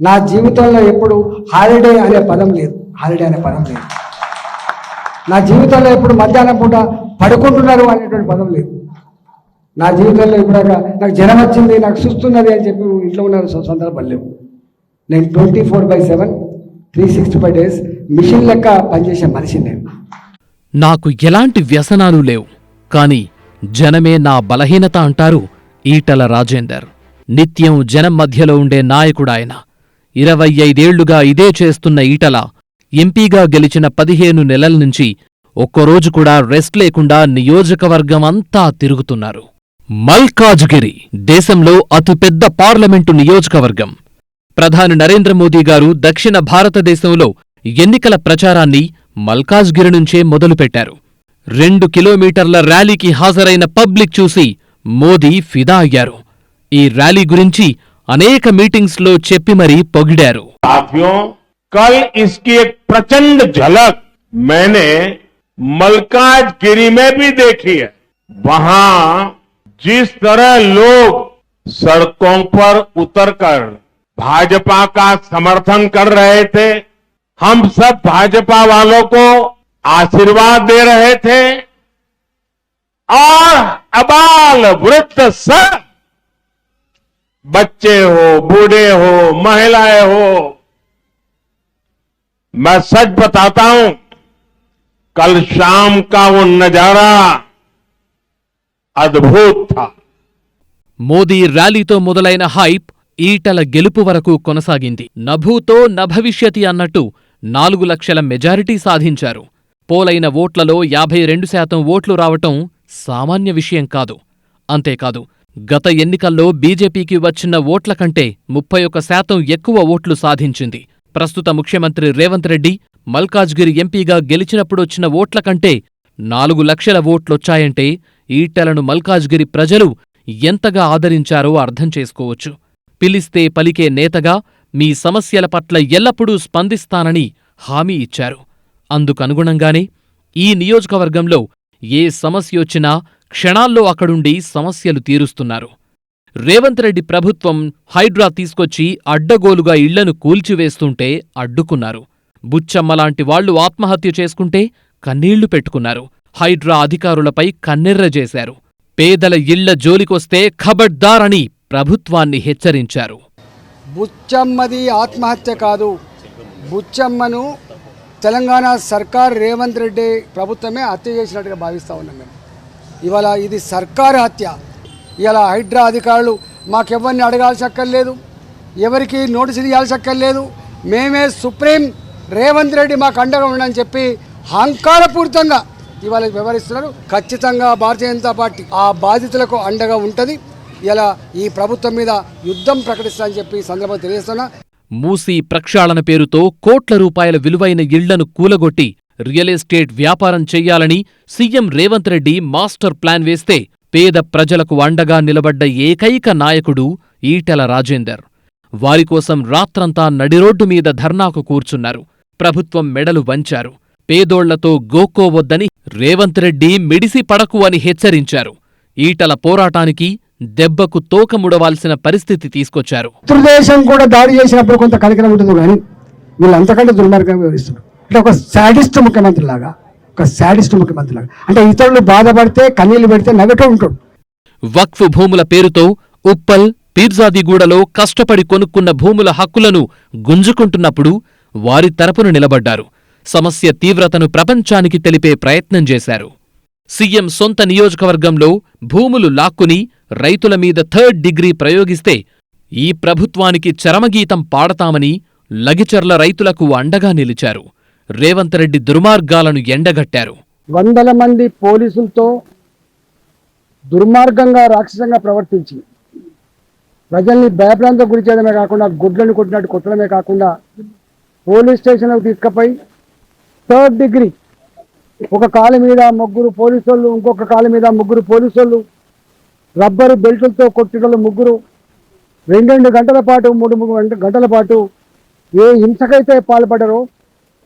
నా జీవితంలో ఎప్పుడు హాలిడే అనే పదం లేదు. హాలిడే అనే పదం లేదు. నా జీవితంలో ఎప్పుడు మధ్యాహ్నం పూట పడుకుంటున్నారు అనేటువంటి పదం లేదు. నా జీవితంలో ఇప్పుడు నాకు జ్వరం వచ్చింది నాకు చూస్తున్నది అని చెప్పి ఇంట్లో ఉన్న స- సందర్భాలు లేవు. నేను twenty four by seven three sixty five days mission లెక్క పనిచేసే మనిషిని నేను. నాకు ఎలాంటి వ్యసనాలు లేవు. కానీ జనమే నా బలహీనత అంటారు ఈటల రాజేందర్. నిత్యం జనం మధ్యలో ఉండే నాయకుడాయన ఇరవై ఐదేళ్ళుగా ఇదే చేస్తున్న ఈటల ఎంపీగా గెలిచిన పదిహేను నెలల నుంచి ఒక్కరోజు కూడా రెస్ట్ లేకుండా నియోజకవర్గం అంతా తిరుగుతున్నారు. మల్కాజ్గిరి దేశంలో అతిపెద్ద పార్లమెంటు నియోజకవర్గం. ప్రధాని నరేంద్ర మోదీ గారు దక్షిణ భారతదేశంలో ఎన్నికల ప్రచారాన్ని మల్కాజ్గిరి నుంచే మొదలుపెట్టారు. రెండు కిలోమీటర్ల ర్యాలీకి హాజరైన పబ్లిక్ చూసి మోదీ ఫిదా అయ్యారు. ఈ ర్యాలీ గురించి అనేక మీటింగ్స్లో చెప్పి మరీ పొగిడారు साथियों कल इसकी एक प्रचंड झलक मैंने मलकाजगिरी में भी देखी है वहां जिस तरह लोग सड़कों पर उतरकर भाजपा का समर्थन कर रहे थे हम सब भाजपा वालों को आशीर्वाद दे रहे थे और अबाल वृद्ध सब बच्चे हो बूढ़े हो महिलाएं हो मैं सच बताता हूं कल शाम का वो नजारा अद्भुत था మోదీ ర్యాలీతో మొదలైన హైప్ ఈటల గెలుపు వరకు కొనసాగింది నభూతో నభవిష్యతి అన్నట్టు నాలుగు లక్షల మెజారిటీ సాధించారు పోలైన ఓట్లలో యాభై రెండు శాతం ఓట్లు రావటం సామాన్య విషయం కాదు అంతేకాదు గత ఎన్నికల్లో బీజేపీకి వచ్చిన ఓట్ల కంటే ముప్పై ఒక్క శాతం ఎక్కువ ఓట్లు సాధించింది. ప్రస్తుత ముఖ్యమంత్రి రేవంత్ రెడ్డి మల్కాజ్గిరి ఎంపీగా గెలిచినప్పుడొచ్చిన ఓట్ల కంటే నాలుగు లక్షల ఓట్లొచ్చాయంటే ఈటెలను మల్కాజ్గిరి ప్రజలు ఎంతగా ఆదరించారో అర్థం చేసుకోవచ్చు. పిలిస్తే పలికే నేతగా మీ సమస్యల పట్ల ఎల్లప్పుడూ స్పందిస్తానని హామీ ఇచ్చారు. అందుకనుగుణంగానే ఈ నియోజకవర్గంలో ఏ సమస్యొచ్చినా క్షణాల్లో అక్కడుండి సమస్యలు తీరుస్తున్నారు. రేవంత్ రెడ్డి ప్రభుత్వం హైడ్రా తీసుకొచ్చి అడ్డగోలుగా ఇళ్ళను కూల్చివేస్తుంటే అడ్డుకున్నారు. బుచ్చమ్మలాంటి వాళ్ళు ఆత్మహత్య చేసుకుంటే కన్నీళ్ళు పెట్టుకున్నారు. హైడ్రా అధికారులపై కన్నెర్ర చేశారు. పేదల ఇళ్ళ జోలికొస్తే ఖబడ్దార్ అని ప్రభుత్వాన్ని హెచ్చరించారు. బుచ్చమ్మది ఆత్మహత్య కాదు. బుచ్చమ్మను తెలంగాణ సర్కార్ రేవంత్ రెడ్డి ప్రభుత్వమే హత్య చేసినట్టుగా భావిస్తా ఉన్నాం మేము. ఇవాళ ఇది సర్కారు హత్య. ఇవాళ హైడ్రా అధికారులు మాకెవరిని అడగాల్సి అక్కర్లేదు ఎవరికి నోటీసులు ఇవ్వాల్సి అక్కర్లేదు. మేమే సుప్రీం రేవంత్ రెడ్డి మాకు అండగా ఉండని చెప్పి అహంకారపూరితంగా ఇవాళ వ్యవహరిస్తున్నారు ఖచ్చితంగా భారతీయ జనతా పార్టీ ఆ బాధితులకు అండగా ఉంటుంది. ఇలా ఈ ప్రభుత్వం మీద యుద్ధం ప్రకటిస్తానని చెప్పి సందర్భంగా తెలియజేస్తున్నా. మూసీ ప్రక్షాళన పేరుతో కోట్ల రూపాయల విలువైన ఇళ్ళను కూలగొట్టి రియల్ ఎస్టేట్ వ్యాపారం చెయ్యాలని CM Revanth Reddy master plan వేస్తే పేద ప్రజలకు అండగా నిలబడ్డ ఏకైక నాయకుడు ఈటెల రాజేందర్. వారికోసం రాత్రంతా నడిరోడ్డు మీద ధర్నాకు కూర్చున్నారు. ప్రభుత్వం మెడలు వంచారు. పేదోళ్ళతో గోక్కోవద్దని రేవంత్ రెడ్డి మిడిసి పడకు అని హెచ్చరించారు. ఈటల పోరాటానికి దెబ్బకు తోకముడవాల్సిన పరిస్థితి తీసుకొచ్చారు. కూడా దాడి చేసినప్పుడు కొంత కలిగిన ఉంటుంది కానీ వీళ్ళంతకంటే దుర్మార్గంగా వ్యవహరిస్తున్నారు. అంటే ఒక శాడిస్ట్ ముఖ్యమంత్రి లాగా ఒక శాడిస్ట్ ముఖ్యమంత్రి లాగా. అంటే ఇతరులు బాధపడితే కన్నీళ్ళు పెడితే నవ్వుతూ ఉంటాడు. వక్ఫ్ భూముల పేరుతో ఉప్పల్ పీర్జాదిగూడలో కష్టపడి కొనుక్కున్న భూముల హక్కులను గుంజుకుంటున్నప్పుడు వారి తరపున నిలబడ్డారు. సమస్య తీవ్రతను ప్రపంచానికి తెలిపే ప్రయత్నం చేశారు. సీఎం సొంత నియోజకవర్గంలో భూములు లాక్కుని రైతుల మీద థర్డ్ డిగ్రీ ప్రయోగిస్తే ఈ ప్రభుత్వానికి చరమగీతం పాడతామని లగిచర్ల రైతులకు అండగా నిలిచారు. రేవంత్ రెడ్డి దుర్మార్గాలను ఎండగట్టారు. వందల మంది పోలీసులతో దుర్మార్గంగా రాక్షసంగా ప్రవర్తించి ప్రజల్ని భయభ్రాంతం గురి చేయడమే కాకుండా గుడ్లను కొట్టినట్టు కొట్టడమే కాకుండా పోలీస్ స్టేషన్లకు తీసుకపోయి థర్డ్ డిగ్రీ ఒక కాలు మీద ముగ్గురు పోలీసులు ఇంకొక కాలు మీద ముగ్గురు పోలీసులు రబ్బరు బెల్టులతో కొట్టడం ముగ్గురు రెండు రెండు గంటల పాటు మూడు మూడు గంటల పాటు ఏ హింసకైతే పాల్పడరో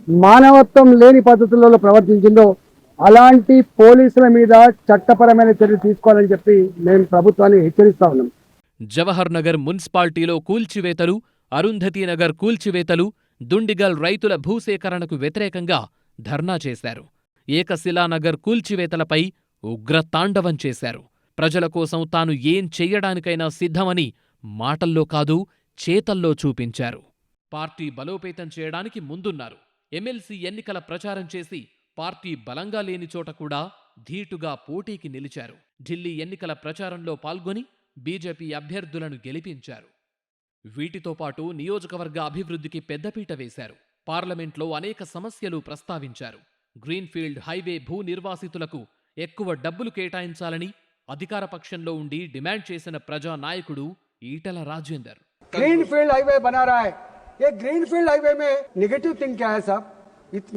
మానవత్వం లేని పద్ధతులలో ప్రవర్తించిందో అలాంటి పోలీసుల మీద చట్టపరమైన చర్యలు తీసుకోవాలని చెప్పి మేము ప్రభుత్వాన్ని హెచ్చరిస్తా ఉన్నాం. జవహర్ నగర్ మున్సిపాలిటీలో కూల్చివేతలు అరుంధతీనగర్ కూల్చివేతలు దుండిగల్ రైతుల భూసేకరణకు వ్యతిరేకంగా ధర్నా చేశారు. ఏకశిలానగర్ కూల్చివేతలపై ఉగ్రతాండవం చేశారు. ప్రజల కోసం తాను ఏం చెయ్యడానికైనా సిద్ధమని మాటల్లో కాదు చేతల్లో చూపించారు. పార్టీ బలోపేతం చేయడానికి ముందున్నారు. ఎమ్మెల్సీ ఎన్నికల ప్రచారం చేసి పార్టీ బలంగా లేని చోట కూడా ధీటుగా పోటీకి నిలిచారు. ఢిల్లీ ఎన్నికల ప్రచారంలో పాల్గొని బీజేపీ అభ్యర్థులను గెలిపించారు. వీటితో పాటు నియోజకవర్గ అభివృద్ధికి పెద్దపీట వేశారు. పార్లమెంట్లో అనేక సమస్యలు ప్రస్తావించారు. గ్రీన్ఫీల్డ్ హైవే భూ నిర్వాసితులకు ఎక్కువ డబ్బులు కేటాయించాలని అధికారపక్షంలో ఉండి డిమాండ్ చేసిన ప్రజా నాయకుడు ఈటల రాజేందర్. గ్రీన్ఫీల్డ్ హైవే బనారాయ్ ये ग्रीन फ़ील्ड हाईवे में निगेटिव थिंग क्या है साहब?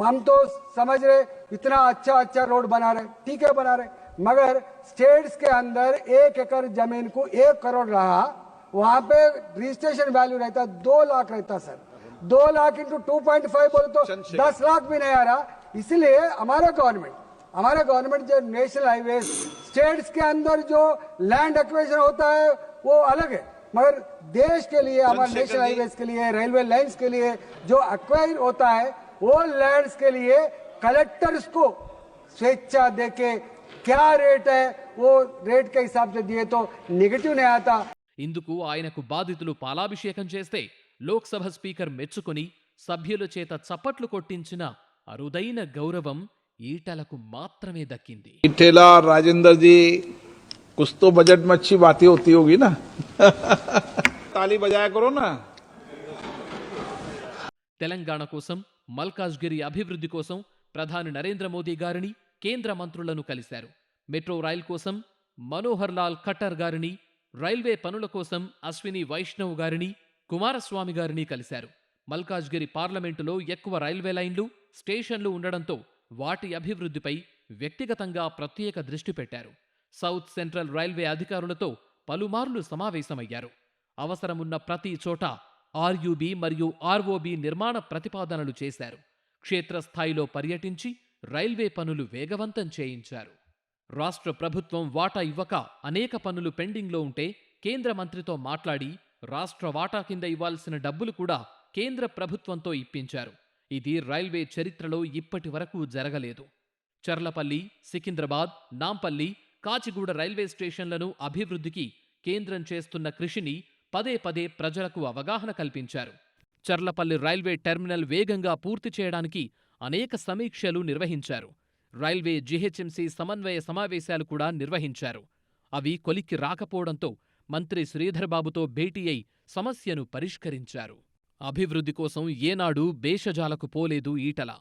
हम तो समझ रहे इतना अच्छा अच्छा रोड बना रहे ठीक है बना रहे मगर स्टेट्स के अंदर एक एकड़ ज़मीन को एक करोड़ रहा वहाँ पे रजिस्ट्रेशन वैल्यू रहता दो लाख रहता सर। दो lakh into two point five बोले तो दस लाख भी नहीं आ रहा। इसलिए हमारा गवर्नमेंट हमारा गवर्नमेंट जो नेशनल हाईवे स्टेट्स के अंदर जो लैंड एक्वेशन होता है वो अलग है। मगर देश के लिए हमारे नेशनल हाईवे के लिए रेलवे लाइंस के लिए जो एक्वायर होता है वो लैंड्स के लिए कलेक्टर्स को स्वेच्छा देके क्या रेट है वो रेट के हिसाब से दिए तो निगेटिव नहीं आता ఇందుకు ఆయనకు బాధితులు పాలాభిషేకం చేస్తే లోక్సభ స్పీకర్ మెచ్చుకుని సభ్యుల చేత చప్పట్లు కొట్టించిన అరుదైన గౌరవం ఈటలకు మాత్రమే దక్కింది ठेला राजेंद्र जी कुछ तो बजट में अच्छी बातें होती होगी ना ताली बजाया करो ना తెలంగాణ కోసం మల్కాజ్గిరి అభివృద్ధి కోసం ప్రధాని నరేంద్ర మోదీ గారిని కేంద్ర మంత్రులను కలిశారు మెట్రో రైల్ కోసం మనోహర్ లాల్ ఖట్టర్ గారిని రైల్వే పనుల కోసం అశ్విని వైష్ణవ్ గారిని కుమారస్వామి గారిని కలిశారు మల్కాజ్గిరి పార్లమెంటులో ఎక్కువ రైల్వే లైన్లు స్టేషన్లు ఉండడంతో వాటి అభివృద్ధిపై వ్యక్తిగతంగా ప్రత్యేక దృష్టి పెట్టారు సౌత్ సెంట్రల్ రైల్వే అధికారులతో పలుమార్లు సమావేశమయ్యారు. అవసరమున్న ప్రతి చోట ఆర్యుబి మరియు ఆర్ఓబీ నిర్మాణ ప్రతిపాదనలు చేశారు. క్షేత్రస్థాయిలో పర్యటించి రైల్వే పనులు వేగవంతం చేయించారు. రాష్ట్ర ప్రభుత్వం వాటా ఇవ్వక అనేక పనులు పెండింగ్లో ఉంటే కేంద్ర మంత్రితో మాట్లాడి రాష్ట్ర వాటా కింద ఇవ్వాల్సిన డబ్బులు కూడా కేంద్ర ప్రభుత్వంతో ఇప్పించారు. ఇది రైల్వే చరిత్రలో ఇప్పటి వరకు జరగలేదు. చర్లపల్లి సికింద్రాబాద్ నాంపల్లి కాచిగూడ రైల్వే స్టేషన్లను అభివృద్ధికి కేంద్రం చేస్తున్న కృషిని పదే పదే ప్రజలకు అవగాహన కల్పించారు. చర్లపల్లి రైల్వే టెర్మినల్ వేగంగా పూర్తి చేయడానికి అనేక సమీక్షలు నిర్వహించారు. రైల్వే జీహెచ్ఎంసీ సమన్వయ సమావేశాలు కూడా నిర్వహించారు. అవి కొలిక్కి రాకపోవడంతో మంత్రి శ్రీధర్బాబుతో భేటీ అయి సమస్యను పరిష్కరించారు. అభివృద్ధి కోసం ఏనాడు బేషజాలకు పోలేదు ఈటల.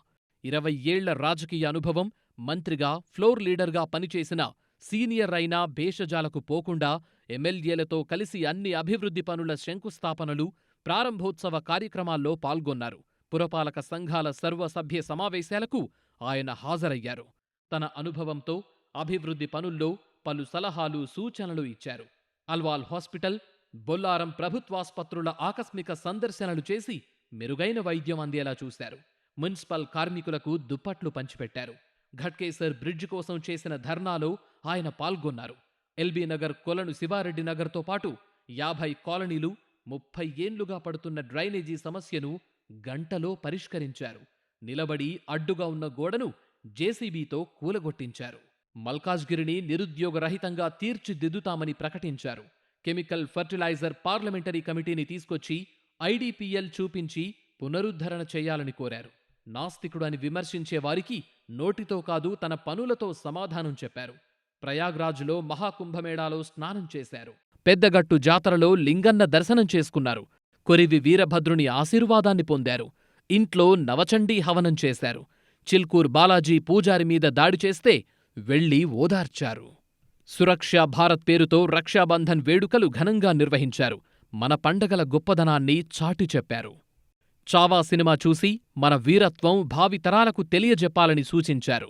ఇరవై ఏళ్ళ రాజకీయ అనుభవం మంత్రిగా ఫ్లోర్ లీడర్గా పనిచేసిన సీనియర్ అయినా భేషజాలకు పోకుండా ఎమ్మెల్యేలతో కలిసి అన్ని అభివృద్ధి పనుల శంకుస్థాపనలు ప్రారంభోత్సవ కార్యక్రమాల్లో పాల్గొన్నారు. పురపాలక సంఘాల సర్వసభ్య సమావేశాలకు ఆయన హాజరయ్యారు. తన అనుభవంతో అభివృద్ధి పనుల్లో పలు సలహాలు సూచనలు ఇచ్చారు. అల్వాల్ హాస్పిటల్ బొల్లారం ప్రభుత్వాస్పత్రుల ఆకస్మిక సందర్శనలు చేసి మెరుగైన వైద్యం అందేలా చూశారు. మున్సిపల్ కార్మికులకు దుప్పట్లు పంచిపెట్టారు. ఘట్కేసర్ బ్రిడ్జ్ కోసం చేసిన ధర్నాలో ఆయన పాల్గొన్నారు. ఎల్బీ నగర్ కొలను శివారెడ్డి నగర్తో పాటు యాభై కాలనీలు ముప్పై ఏండ్లుగా పడుతున్న డ్రైనేజీ సమస్యను గంటలో పరిష్కరించారు. నిలబడి అడ్డుగా ఉన్న గోడను జేసీబీతో కూలగొట్టించారు. మల్కాజ్గిరిని నిరుద్యోగరహితంగా తీర్చిదిద్దుతామని ప్రకటించారు. కెమికల్ ఫర్టిలైజర్ పార్లమెంటరీ కమిటీని తీసుకొచ్చి ఐడిపిఎల్ చూపించి పునరుద్ధరణ చేయాలని కోరారు. నాస్తికుడు అని విమర్శించే వారికి నోటితో కాదు తన పనులతో సమాధానం చెప్పారు. ప్రయాగ్రాజ్లో మహాకుంభమేళాలో స్నానం చేశారు. పెద్దగట్టు జాతరలో లింగన్న దర్శనం చేసుకున్నారు. కొరివి వీరభద్రుని ఆశీర్వాదాన్ని పొందారు. ఇంట్లో నవచండీ హవనం చేశారు. చిల్కూర్ బాలాజీ పూజారి మీద దాడి చేస్తే వెళ్ళి ఓదార్చారు. సురక్ష భారత్ పేరుతో రక్షాబంధన్ వేడుకలు ఘనంగా నిర్వహించారు. మన పండగల గొప్పదనాన్ని చాటి చెప్పారు. చావా సినిమా చూసి మన వీరత్వం భావితరాలకు తెలియజెప్పాలని సూచించారు.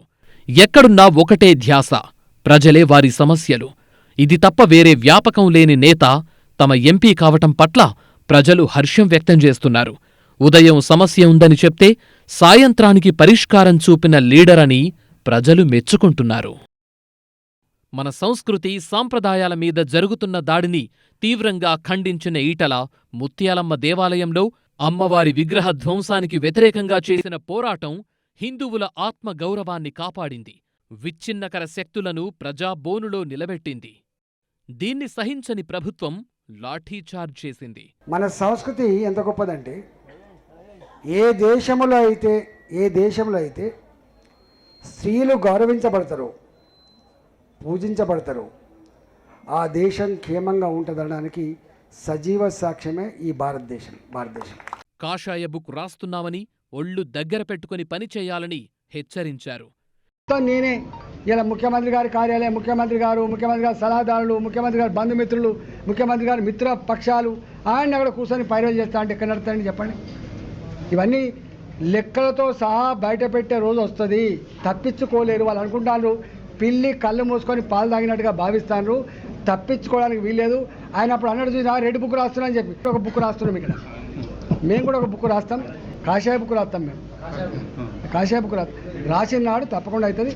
ఎక్కడున్నా ఒకటే ధ్యాస. ప్రజలే వారి సమస్యలు. ఇది తప్ప వేరే వ్యాపకం లేని నేత తమ ఎంపీ కావటం పట్ల ప్రజలు హర్షం వ్యక్తం చేస్తున్నారు. ఉదయం సమస్య ఉందని చెప్తే సాయంత్రానికి పరిష్కారం చూపిన లీడర్ అని ప్రజలు మెచ్చుకుంటున్నారు. మన సంస్కృతి సాంప్రదాయాల మీద జరుగుతున్న దాడిని తీవ్రంగా ఖండించిన ఈటల ముత్యాలమ్మ దేవాలయంలో అమ్మవారి విగ్రహ ధ్వంసానికి వ్యతిరేకంగా చేసిన పోరాటం హిందువుల ఆత్మగౌరవాన్ని కాపాడింది. విచ్ఛిన్నకర శక్తులను ప్రజాబోనులో నిలబెట్టింది. దీన్ని సహించని ప్రభుత్వం లాఠీచార్జ్ చేసింది. మన సంస్కృతి ఎంత గొప్పదంటే ఏ దేశంలో అయితే ఏ దేశంలో అయితే స్త్రీలు గౌరవించబడతారు పూజించబడతారు ఆ దేశం క్షేమంగా ఉంటుందనడానికి సజీవ సాక్ష్యమే ఈ భారతదేశం భారతదేశం. కాషాయ బుక్ రాస్తున్నామని ఒళ్ళు దగ్గర పెట్టుకుని పనిచేయాలని హెచ్చరించారు. మొత్తం నేనే. ఇలా ముఖ్యమంత్రి గారి కార్యాలయం ముఖ్యమంత్రి గారు ముఖ్యమంత్రి గారి సలహాదారులు ముఖ్యమంత్రి గారి బంధుమిత్రులు ముఖ్యమంత్రి గారి మిత్ర పక్షాలు ఆయన అక్కడ కూర్చొని పైరలు చేస్తా అంటే ఎక్కడ నడుతారని చెప్పండి. ఇవన్నీ లెక్కలతో సహా బయట పెట్టే రోజు వస్తుంది. తప్పించుకోలేరు. వాళ్ళు అనుకుంటారు పిల్లి కళ్ళు మూసుకొని పాలు తాగినట్టుగా భావిస్తాను తప్పించుకోవడానికి వీల్లేదు. ఆయన అప్పుడు అన్నట్టు చూసి రెడ్ బుక్ రాస్తున్నా అని చెప్పి. ఒక బుక్ రాస్తున్నాం ఇక్కడ. మేము కూడా ఒక బుక్ రాస్తాం. కాషాయ బుక్ రాస్తాం మేము. కాషాయ బుక్ రాస్తాం. రాసిన నాడు తప్పకుండా అవుతుంది.